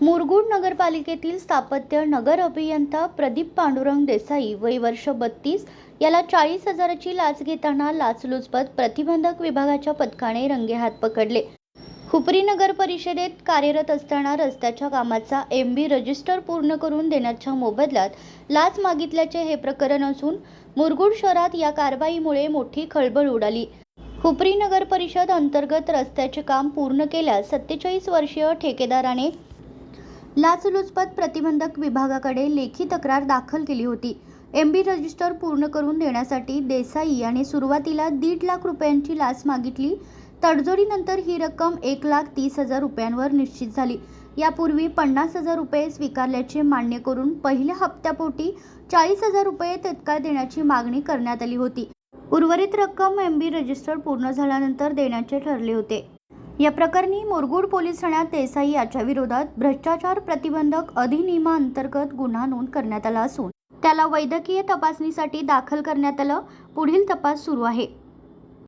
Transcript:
मुरगुड नगरपालिकेतील स्थापत्य नगर अभियंता प्रदीप पांडुरंग देसाई वय वर्ष बत्तीस याला चाळीस हजाराची लाच घेताना लाचलुचपत प्रतिबंधक विभागाच्या पथकाने रंगेहात पकडले. हुपरी नगर परिषदेत कार्यरत असताना रस्त्याच्या कामाचा एम बी रजिस्टर पूर्ण करून देण्याच्या मोबदल्यात लाच मागितल्याचे हे प्रकरण असून मुरगुड शहरात या कारवाईमुळे मोठी खळबळ उडाली. हुपरी नगर परिषद अंतर्गत रस्त्याचे काम पूर्ण केल्यास सत्तेचाळीस वर्षीय ठेकेदाराने लाचलुचपत प्रतिबंधक विभागाकडे लेखी तक्रार दाखल केली होती. एम बी रजिस्टर पूर्ण करून देण्यासाठी देसाई याने सुरुवातीला दीड लाख रुपयांची लाच मागितली. तडजोडीनंतर ही रक्कम एक लाख तीस हजार रुपयांवर निश्चित झाली. यापूर्वी पन्नास हजार रुपये स्वीकारल्याचे मान्य करून पहिल्या हप्त्यापोटी चाळीस हजार रुपये तत्काळ देण्याची मागणी करण्यात आली होती. उर्वरित रक्कम एम बी रजिस्टर पूर्ण झाल्यानंतर देण्याचे ठरले होते. या प्रकरणी मोरगुड पोलीस ठाण्यात देसाई याच्या विरोधात भ्रष्टाचार प्रतिबंधक अधिनियमाअंतर्गत गुन्हा नोंद करण्यात आला असून त्याला वैद्यकीय तपासणीसाठी दाखल करण्यात आलं. पुढील तपास सुरू आहे.